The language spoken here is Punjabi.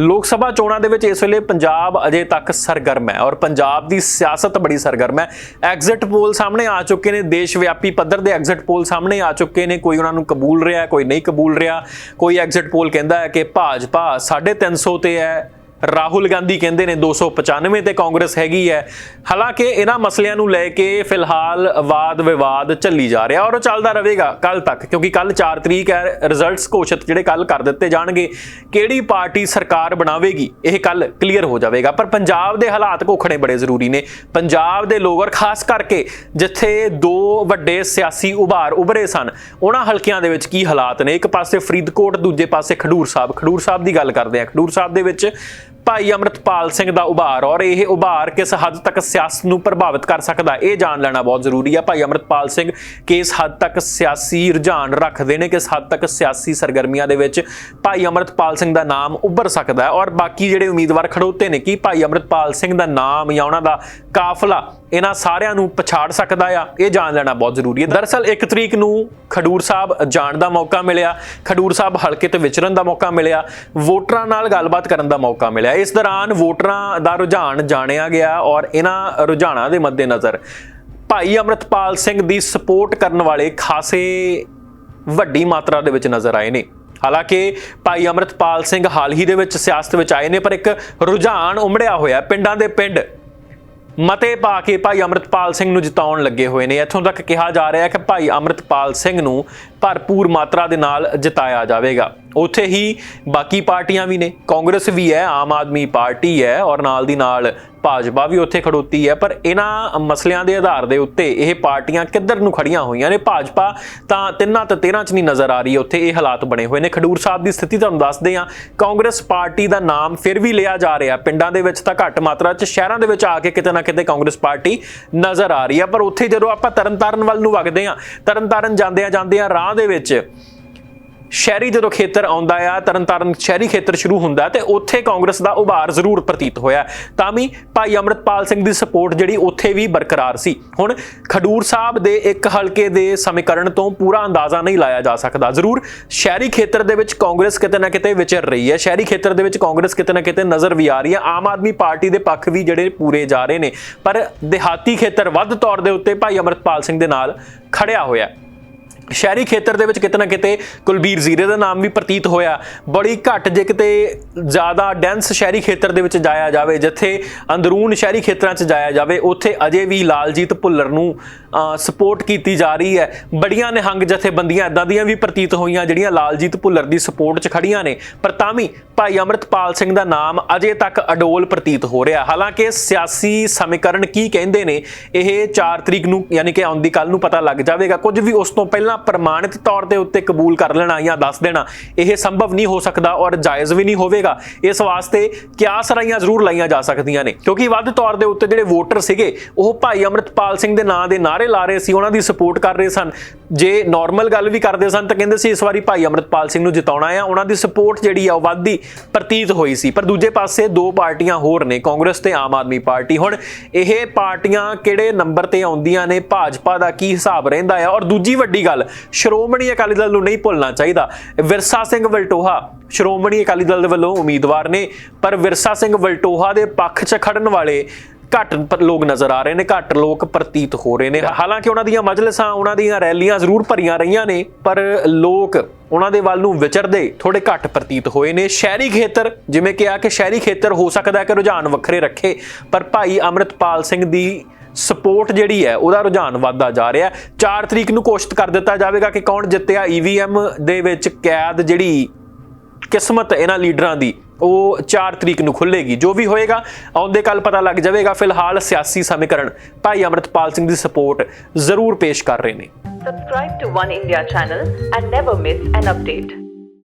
ਲੋਕ ਸਭਾ ਚੋਣਾਂ ਦੇ ਵਿੱਚ ਇਸ ਵੇਲੇ ਪੰਜਾਬ ਅਜੇ ਤੱਕ ਸਰਗਰਮ ਹੈ ਔਰ ਪੰਜਾਬ ਦੀ ਸਿਆਸਤ ਬੜੀ ਸਰਗਰਮ ਹੈ। ਐਗਜ਼ਿਟ ਪੋਲ ਸਾਹਮਣੇ ਆ ਚੁੱਕੇ ਨੇ ਦੇਸ਼ ਵਿਆਪੀ ਪੱਧਰ ਦੇ ਐਗਜ਼ਿਟ ਪੋਲ ਸਾਹਮਣੇ ਆ ਚੁੱਕੇ ਨੇ। ਕੋਈ ਉਹਨਾਂ ਨੂੰ ਕਬੂਲ ਰਿਹਾ, ਕੋਈ ਨਹੀਂ ਕਬੂਲ ਰਿਹਾ। ਕੋਈ ਐਗਜ਼ਿਟ ਪੋਲ ਕਹਿੰਦਾ ਹੈ ਕਿ ਭਾਜਪਾ 350 ਤੇ ਹੈ ਰਾਹੁਲ ਗਾਂਧੀ ਕਹਿੰਦੇ ਨੇ 295 ਤੇ ਕਾਂਗਰਸ ਹੈਗੀ ਹੈ। ਹਾਲਾਂਕਿ ਇਹਨਾਂ ਮਸਲਿਆਂ ਨੂੰ ਲੈ ਕੇ ਫਿਲਹਾਲ ਵਾਦ ਵਿਵਾਦ ਚੱਲੀ ਜਾ ਰਿਹਾ ਔਰ ਉਹ ਚੱਲਦਾ ਰਹੇਗਾ ਕੱਲ ਤੱਕ, ਕਿਉਂਕਿ ਕੱਲ 4 ਤਰੀਕ ਹੈ ਰਿਜ਼ਲਟਸ ਘੋਸ਼ਿਤ ਜਿਹੜੇ ਕੱਲ ਕਰ ਦਿੱਤੇ ਜਾਣਗੇ। ਕਿਹੜੀ ਪਾਰਟੀ ਸਰਕਾਰ ਬਣਾਵੇਗੀ, ਇਹ ਕੱਲ ਕਲੀਅਰ ਹੋ ਜਾਵੇਗਾ। ਪਰ ਪੰਜਾਬ ਦੇ ਹਾਲਾਤ ਘੋਖਣੇ ਬੜੇ ਜ਼ਰੂਰੀ ਨੇ। ਪੰਜਾਬ ਦੇ ਲੋਕ ਔਰ ਖਾਸ ਕਰਕੇ ਜਿੱਥੇ ਦੋ ਵੱਡੇ ਸਿਆਸੀ ਉਭਾਰ ਉਭਰੇ ਸਨ, ਉਹਨਾਂ ਹਲਕਿਆਂ ਦੇ ਵਿੱਚ ਕੀ ਹਾਲਾਤ ਨੇ? ਇੱਕ ਪਾਸੇ ਫਰੀਦਕੋਟ, ਦੂਜੇ ਪਾਸੇ ਖਡੂਰ ਸਾਹਿਬ। ਖਡੂਰ ਸਾਹਿਬ ਦੀ ਗੱਲ ਕਰਦੇ ਹਾਂ। ਖਡੂਰ ਸਾਹਿਬ ਦੇ ਵਿੱਚ ਭਾਈ ਅਮਰਤਪਾਲ ਸਿੰਘ ਦਾ ਉਭਾਰ ਔਰ ਇਹ ਉਭਾਰ ਕਿਸ ਹੱਦ ਤੱਕ ਸਿਆਸਤ ਨੂੰ ਪ੍ਰਭਾਵਿਤ ਕਰ ਸਕਦਾ, ਇਹ ਜਾਣ ਲੈਣਾ ਬਹੁਤ ਜ਼ਰੂਰੀ ਹੈ ਭਾਈ ਅਮਰਤਪਾਲ ਸਿੰਘ ਕਿਸ ਹੱਦ ਤੱਕ ਸਿਆਸੀ ਰੁਝਾਨ ਰੱਖਦੇ ਨੇ, ਕਿਸ ਹੱਦ ਤੱਕ ਸਿਆਸੀ ਸਰਗਰਮੀਆਂ ਦੇ ਵਿੱਚ ਭਾਈ ਅਮਰਤਪਾਲ ਸਿੰਘ ਦਾ ਨਾਮ ਉੱਭਰ ਸਕਦਾ ਹੈ। ਔਰ ਬਾਕੀ ਜਿਹੜੇ ਉਮੀਦਵਾਰ ਖੜੋਤੇ ਨੇ, ਕੀ ਭਾਈ ਅਮਰਤਪਾਲ ਸਿੰਘ ਦਾ ਨਾਮ ਜਾਂ ਉਹਨਾਂ ਦਾ ਕਾਫਲਾ ਇਹਨਾਂ ਸਾਰਿਆਂ ਨੂੰ ਪਛਾੜ ਸਕਦਾ ਆ? ਇਹ ਜਾਣ ਲੈਣਾ ਬਹੁਤ ਜ਼ਰੂਰੀ ਹੈ। ਦਰਅਸਲ 1 ਤਰੀਕ ਨੂੰ ਖਡੂਰ ਸਾਹਿਬ ਜਾਣ ਦਾ ਮੌਕਾ ਮਿਲਿਆ, ਖਡੂਰ ਸਾਹਿਬ ਹਲਕੇ ਤੇ ਵਿਚਰਨ ਦਾ ਮੌਕਾ ਮਿਲਿਆ, ਵੋਟਰਾਂ ਨਾਲ ਗੱਲਬਾਤ ਕਰਨ ਦਾ ਮੌਕਾ ਮਿਲਿਆ। ਇਸ ਦੌਰਾਨ ਵੋਟਰਾਂ ਦਾ ਰੁਝਾਨ ਜਾਣਿਆ ਗਿਆ ਔਰ ਇਹਨਾਂ ਰੁਝਾਨਾਂ ਦੇ ਮੱਦੇਨਜ਼ਰ ਭਾਈ ਅਮਰਤਪਾਲ ਸਿੰਘ ਦੀ ਸਪੋਰਟ ਕਰਨ ਵਾਲੇ ਖਾਸੇ ਵੱਡੀ ਮਾਤਰਾ ਦੇ ਵਿੱਚ ਨਜ਼ਰ ਆਏ ਨੇ। ਹਾਲਾਂਕਿ ਭਾਈ ਅਮਰਤਪਾਲ ਸਿੰਘ ਹਾਲ ਹੀ ਦੇ ਵਿੱਚ ਸਿਆਸਤ ਵਿੱਚ ਆਏ ਨੇ, ਪਰ ਇੱਕ ਰੁਝਾਨ ਉਮੜਿਆ ਹੋਇਆ ਪਿੰਡਾਂ ਦੇ ਪਿੰਡ ਮਤੇ ਪਾ ਕੇ ਭਾਈ ਅਮਰਤਪਾਲ ਸਿੰਘ ਨੂੰ ਜਿਤਾਉਣ ਲੱਗੇ ਹੋਏ ਨੇ। ਇੱਥੋਂ ਤੱਕ ਕਿਹਾ ਜਾ ਰਿਹਾ ਹੈ ਕਿ ਭਾਈ ਅਮਰਤਪਾਲ ਸਿੰਘ ਨੂੰ ਭਰਪੂਰ ਮਾਤਰਾ ਦੇ ਨਾਲ ਜਿਤਾਇਆ ਜਾਵੇਗਾ। ਉੱਥੇ ਹੀ ਬਾਕੀ ਪਾਰਟੀਆਂ ਵੀ ਨੇ। ਕਾਂਗਰਸ ਵੀ ਹੈ, ਆਮ ਆਦਮੀ ਪਾਰਟੀ ਹੈ ਔਰ ਨਾਲ ਦੀ ਨਾਲ ਭਾਜਪਾ ਵੀ ਉੱਥੇ ਖੜੋਤੀ ਹੈ। ਪਰ ਇਹਨਾਂ ਮਸਲਿਆਂ ਦੇ ਆਧਾਰ ਦੇ ਉੱਤੇ ਇਹ ਪਾਰਟੀਆਂ ਕਿੱਧਰ ਨੂੰ ਖੜੀਆਂ ਹੋਈਆਂ ਨੇ? ਭਾਜਪਾ ਤਾਂ ਤਿੰਨਾਂ ਤੇ 13 ਚ ਨਹੀਂ ਨਜ਼ਰ ਆ ਰਹੀ, ਉੱਥੇ ਇਹ ਹਾਲਾਤ ਬਣੇ ਹੋਏ ਨੇ। ਖਡੂਰ ਸਾਹਿਬ ਦੀ ਸਥਿਤੀ ਤੁਹਾਨੂੰ ਦੱਸਦੇ ਹਾਂ। ਕਾਂਗਰਸ ਪਾਰਟੀ ਦਾ ਨਾਮ ਫਿਰ ਵੀ ਲਿਆ ਜਾ ਰਿਹਾ। ਪਿੰਡਾਂ ਦੇ ਵਿੱਚ ਤਾਂ ਘੱਟ ਮਾਤਰਾ ਚ, ਸ਼ਹਿਰਾਂ ਦੇ ਵਿੱਚ ਆ ਕੇ ਕਿਤੇ ਨਾ ਕਿਤੇ ਕਾਂਗਰਸ ਪਾਰਟੀ ਨਜ਼ਰ ਆ ਰਹੀ ਹੈ। ਪਰ ਉੱਥੇ ਜਦੋਂ ਆਪਾਂ ਤਰਨਤਾਰਨ ਵੱਲ ਨੂੰ ਵਗਦੇ ਹਾਂ, ਤਰਨਤਾਰਨ ਜਾਂਦਿਆਂ ਜਾਂਦਿਆਂ ਰਾਹ ਦੇ ਵਿੱਚ ਸ਼ਹਿਰੀ ਜਦੋਂ ਖੇਤਰ ਆਉਂਦਾ ਆ, ਤਰਨਤਾਰਨ ਸ਼ਹਿਰੀ ਖੇਤਰ ਸ਼ੁਰੂ ਹੁੰਦਾ ਤੇ ਉੱਥੇ ਕਾਂਗਰਸ ਦਾ ਉਭਾਰ ਜ਼ਰੂਰ ਪ੍ਰਤੀਤ ਹੋਇਆ। ਤਾਂ ਵੀ ਭਾਈ ਅਮਰਤਪਾਲ ਸਿੰਘ ਦੀ ਸਪੋਰਟ ਜਿਹੜੀ ਉੱਥੇ ਵੀ ਬਰਕਰਾਰ ਸੀ। ਹੁਣ ਖਡੂਰ ਸਾਹਿਬ ਦੇ ਇੱਕ ਹਲਕੇ ਦੇ ਸਮੀਕਰਨ ਤੋਂ ਪੂਰਾ ਅੰਦਾਜ਼ਾ ਨਹੀਂ ਲਾਇਆ ਜਾ ਸਕਦਾ। ਜ਼ਰੂਰ ਸ਼ਹਿਰੀ ਖੇਤਰ ਦੇ ਵਿੱਚ ਕਾਂਗਰਸ ਕਿਤੇ ਨਾ ਕਿਤੇ ਵਿਚਰ ਰਹੀ ਹੈ। ਸ਼ਹਿਰੀ ਖੇਤਰ ਦੇ ਵਿੱਚ ਕਾਂਗਰਸ ਕਿਤੇ ਨਾ ਕਿਤੇ ਨਜ਼ਰ ਵੀ ਆ ਰਹੀ ਹੈ। ਆਮ ਆਦਮੀ ਪਾਰਟੀ ਦੇ ਪੱਖ ਵੀ ਜਿਹੜੇ ਪੂਰੇ ਜਾ ਰਹੇ ਨੇ। ਪਰ ਦਿਹਾਤੀ ਖੇਤਰ ਵੱਧ ਤੌਰ ਦੇ ਉੱਤੇ ਭਾਈ ਅਮਰਤਪਾਲ ਸਿੰਘ ਦੇ ਨਾਲ ਖੜਿਆ ਹੋਇਆ ਸ਼ਹਿਰੀ ਖੇਤਰ ਦੇ ਵਿੱਚ ਕਿਤੇ ਨਾ ਕਿਤੇ ਕੁਲਬੀਰ ਜ਼ੀਰੇ ਦਾ ਨਾਮ ਵੀ ਪ੍ਰਤੀਤ ਹੋਇਆ। ਬੜੀ ਘੱਟ ਜੇ ਕਿਤੇ ਜ਼ਿਆਦਾ ਡੈਂਸ ਸ਼ਹਿਰੀ ਖੇਤਰ ਦੇ ਵਿੱਚ ਜਾਇਆ ਜਾਵੇ, ਜਿੱਥੇ ਅੰਦਰੂਨ ਸ਼ਹਿਰੀ ਖੇਤਰਾਂ 'ਚ ਜਾਇਆ ਜਾਵੇ, ਉੱਥੇ ਅਜੇ ਵੀ ਲਾਲਜੀਤ ਭੁੱਲਰ ਨੂੰ ਸਪੋਰਟ ਕੀਤੀ ਜਾ ਰਹੀ ਹੈ। ਬੜੀਆਂ ਨਿਹੰਗ ਜਥੇਬੰਦੀਆਂ ਇਦਾਂ ਦੀਆਂ ਵੀ ਪ੍ਰਤੀਤ ਹੋਈਆਂ, ਜਿਹੜੀਆਂ ਲਾਲਜੀਤ ਭੁੱਲਰ ਦੀ ਸਪੋਰਟ 'ਚ ਖੜੀਆਂ ਨੇ। ਪਰ ਤਾਂ ਵੀ ਭਾਈ ਅਮਰਤਪਾਲ ਸਿੰਘ ਦਾ ਨਾਮ ਅਜੇ ਤੱਕ ਅਡੋਲ ਪ੍ਰਤੀਤ ਹੋ ਰਿਹਾ। ਹਾਲਾਂਕਿ ਸਿਆਸੀ ਸਮੀਕਰਨ ਕੀ ਕਹਿੰਦੇ ਨੇ, ਇਹ 4 ਤਰੀਕ ਨੂੰ, ਯਾਨੀ ਕਿ ਆਉਂਦੀ ਕੱਲ ਨੂੰ ਪਤਾ ਲੱਗ ਜਾਵੇਗਾ। ਕੁਝ ਵੀ ਉਸ ਤੋਂ ਪਹਿਲਾਂ ਪ੍ਰਮਾਣਿਤ ਤੌਰ ਦੇ ਉੱਤੇ ਕਬੂਲ ਕਰ ਲੈਣਾ ਜਾਂ ਦੱਸ ਦੇਣਾ, ਇਹ ਸੰਭਵ ਨਹੀਂ ਹੋ ਸਕਦਾ ਔਰ ਜਾਇਜ਼ ਵੀ ਨਹੀਂ ਹੋਵੇਗਾ। ਇਸ ਵਾਸਤੇ ਕਿਆਸ ਰਾਈਆਂ ਜ਼ਰੂਰ ਲਾਈਆਂ ਜਾ ਸਕਦੀਆਂ ਨੇ। ਕਿਉਂਕਿ ਵੱਧ ਤੌਰ ਦੇ ਉੱਤੇ ਜਿਹੜੇ ਵੋਟਰ ਸੀਗੇ, ਉਹ ਭਾਈ ਅਮਰਤਪਾਲ ਸਿੰਘ ਦੇ ਨਾਂ ਦੇ ਨਾਰੇ ਲਾ ਰਹੇ ਸੀ, ਉਹਨਾਂ ਦੀ ਸਪੋਰਟ ਕਰ ਰਹੇ ਸਨ। ਜੇ ਨਾਰਮਲ ਗੱਲ ਵੀ ਕਰਦੇ ਸਨ ਤਾਂ ਕਹਿੰਦੇ ਸੀ ਇਸ ਵਾਰੀ ਭਾਈ ਅਮਰਤਪਾਲ ਸਿੰਘ ਨੂੰ ਜਿਤਾਉਣਾ ਆ। ਉਹਨਾਂ ਦੀ ਸਪੋਰਟ ਜਿਹੜੀ ਆ ਉਹ ਵੱਧਦੀ ਪ੍ਰਤੀਤ ਹੋਈ ਸੀ। ਪਰ ਦੂਜੇ ਪਾਸੇ ਦੋ ਪਾਰਟੀਆਂ ਹੋਰ ਨੇ, ਕਾਂਗਰਸ ਤੇ ਆਮ ਆਦਮੀ ਪਾਰਟੀ। ਹੁਣ ਇਹ ਪਾਰਟੀਆਂ ਕਿਹੜੇ ਨੰਬਰ ਤੇ ਆਉਂਦੀਆਂ ਨੇ, ਭਾਜਪਾ ਦਾ ਕੀ ਹਿਸਾਬ ਰਹਿੰਦਾ ਆ? ਔਰ ਦੂਜੀ ਵੱਡੀ ਗੱਲ, ਸ਼੍ਰੋਮਣੀ ਅਕਾਲੀ ਦਲ ਨੂੰ ਨਹੀਂ ਭੁੱਲਣਾ ਚਾਹੀਦਾ। ਵਿਰਸਾ ਸਿੰਘ ਵਲਟੋਹਾ, ਸ਼੍ਰੋਮਣੀ ਅਕਾਲੀ ਦਲ ਦੇ ਵੱਲੋਂ ਉਮੀਦਵਾਰ ਨੇ। ਪਰ ਵਿਰਸਾ ਸਿੰਘ ਵਲਟੋਹਾ ਦੇ ਪੱਖ 'ਚ ਖੜਨ ਵਾਲੇ ਘੱਟ ਲੋਕ ਨਜ਼ਰ ਆ ਰਹੇ ਨੇ, ਘੱਟ ਲੋਕ ਪ੍ਰਤੀਤ ਹੋ ਰਹੇ ਨੇ। ਹਾਲਾਂਕਿ ਉਹਨਾਂ ਦੀਆਂ ਮਜਲਿਸਾਂ, ਉਹਨਾਂ ਦੀਆਂ ਰੈਲੀਆਂ ਜ਼ਰੂਰ ਭਰੀਆਂ ਰਹੀਆਂ ਨੇ, ਪਰ ਲੋਕ ਉਹਨਾਂ ਦੇ ਵੱਲ ਨੂੰ ਵਿਚਰਦੇ ਥੋੜੇ ਘੱਟ ਪ੍ਰਤੀਤ ਹੋਏ ਨੇ। ਸ਼ਹਿਰੀ ਖੇਤਰ, ਜਿਵੇਂ ਕਿਹਾ ਕਿ ਸ਼ਹਿਰੀ ਖੇਤਰ ਹੋ ਸਕਦਾ ਕਿ ਰੁਝਾਨ ਵੱਖਰੇ ਰੱਖੇ, ਪਰ ਭਾਈ ਅਮਰਤਪਾਲ ਸਿੰਘ ਦੀ ਸਪੋਰਟ ਜਿਹੜੀ ਹੈ, ਉਹਦਾ ਰੁਝਾਨ ਵੱਧਦਾ ਜਾ ਰਿਹਾ ਹੈ। 4 ਤਰੀਕ ਨੂੰ ਘੋਸ਼ਿਤ ਕਰ ਦਿੱਤਾ ਜਾਵੇਗਾ ਕਿ ਕੌਣ ਜਿੱਤਿਆ। ਈਵੀਐਮ ਦੇ ਵਿੱਚ ਕੈਦ ਜਿਹੜੀ ਕਿਸਮਤ ਇਹਨਾਂ ਲੀਡਰਾਂ ਦੀ ਉਹ 4 ਤਰੀਕ ਨੂੰ ਖੁੱਲੇਗੀ ਜੋ ਵੀ ਹੋਏਗਾ, ਆਉਂਦੇ ਕੱਲ ਪਤਾ ਲੱਗ ਜਾਵੇਗਾ। ਫਿਲਹਾਲ ਸਿਆਸੀ ਸਮੀਕਰਨ ਭਾਈ ਅਮਰਤਪਾਲ ਸਿੰਘ ਦੀ ਸਪੋਰਟ ਜ਼ਰੂਰ ਪੇਸ਼ ਕਰ ਰਹੇ ਨੇ। Subscribe to One India channel and never miss an update.